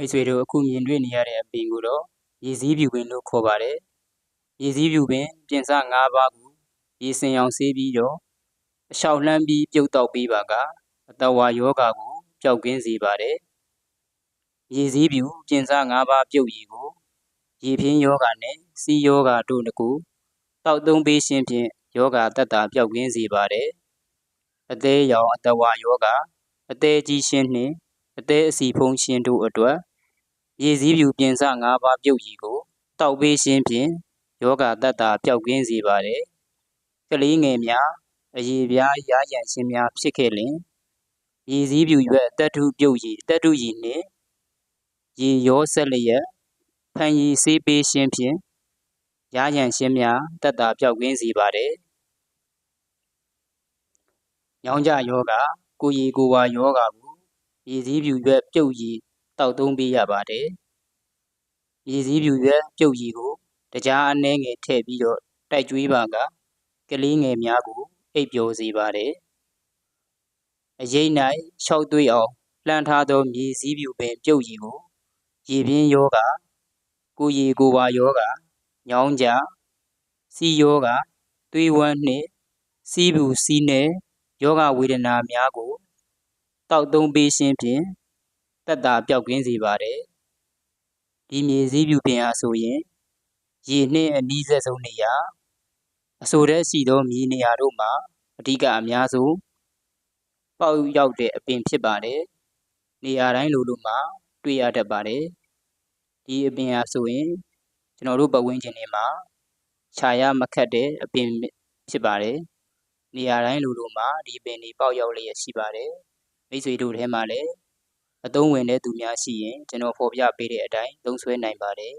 မိတ်ဆွေတို့အခုမြင်တွေ့နေရတဲ့အပင်ကိုတော့ရေစည်းဖြူပင်လို့ခေါ်ပါတယ်။ရေစည်းဖြူပင်ပြင်စ၅ပါးကိုရေစင်အောင်ဆေးပြီးတော့အလျှောက်လှမ်းပြီးပြုတ်တောက်ပေးပါကအတဝါယောဂါကိုပျောက်ကင်းစေပါတယ်။ရေစည်းဖြူပြင်စ၅ပါးပြုတ်ရည်ကိုရေပြင်းယောဂါနဲ့စီးယောဂါတို့တကူတောက်သုံးပေးခြင်းဖြင့်ယောဂါတက်တာပျောက်ကင်းစေပါတယ်။အသေးရောင်အတဝါယောဂါအသေးကြီးခြင်းနှင့်အသေးအစီဖုံးခြင်းတို့အတွက် ရေစည်းဖြူပြင်စ၅ပါးပြုတ်ရည်ကိုတောက်ပေးခြင်းဖြင့်ယောဂတတ္တာပျောက်ကင်းစေပါတယ်။ကလေးငယ်များအရေပြားရရန်ခြင်းများဖြစ်ခဲ့လင်ရေစည်းဖြူရွက်တက်ထုပြုတ်ရည်တက်ထုရည်နှင့်ရေရောဆက်လျက်ဖန်ရည်ဆေးပေးခြင်းဖြင့်ရရန်ခြင်းများတတ္တာပျောက်ကင်းစေပါတယ်။ညောင်းကြယောဂကိုရီကိုဝါယောဂကိုရေစည်းဖြူရွက်ပြုတ်ရည် တောက်သုံးပေးရပါတယ်။ရည်စည်းဖြူရွက်ပြုတ်ရည်ကိုတကြားအနှဲငယ်ထည့်ပြီးတော့တိုက်ကျွေးပါကကလေးငယ်များကိုအိပ်ပျော်စေပါတယ်။အရေး၌၆သွေးအောင်လှမ်းထားသောမြေစည်းဖြူပင်ပြုတ်ရည်ကိုရေပြင်းယောဂကိုရီကိုဝါယောဂညောင်းကြစီယောဂသွေးဝမ်းနှင့်စီးဘူးစီးနှင့်ယောဂဝေဒနာများကိုတောက်သုံးပေးခြင်းဖြင့် တက်တာပျောက်ကင်းစေပါတယ်ဒီမြေစည်းပြူပင်အားဆိုရင်ရေနှင့်အနီးဆက်ဆုံးနေရာအဆိုတဲ့ရှိသောမြေနေရာတို့မှာအဓိကအများဆုံးပေါက်ရောက်တဲ့အပင်ဖြစ်ပါတယ်နေရာတိုင်းလိုလိုမှာတွေ့ရတတ်ပါတယ်ဒီအပင်အားဆိုရင်ကျွန်တော်တို့ပတ်ဝန်းကျင်တွေမှာခြာရမခတ်တဲ့အပင်ဖြစ်ပါတယ်နေရာတိုင်းလိုလိုမှာဒီပင်တွေပေါက်ရောက်လျက်ရှိပါတယ်မိတ်ဆွေတို့ထဲမှာလည်း အသုံးဝင်တဲ့သူများရှိရင် ကျွန်တော်ဖော်ပြပေးတဲ့အတိုင်း သုံးစွဲနိုင်ပါတယ်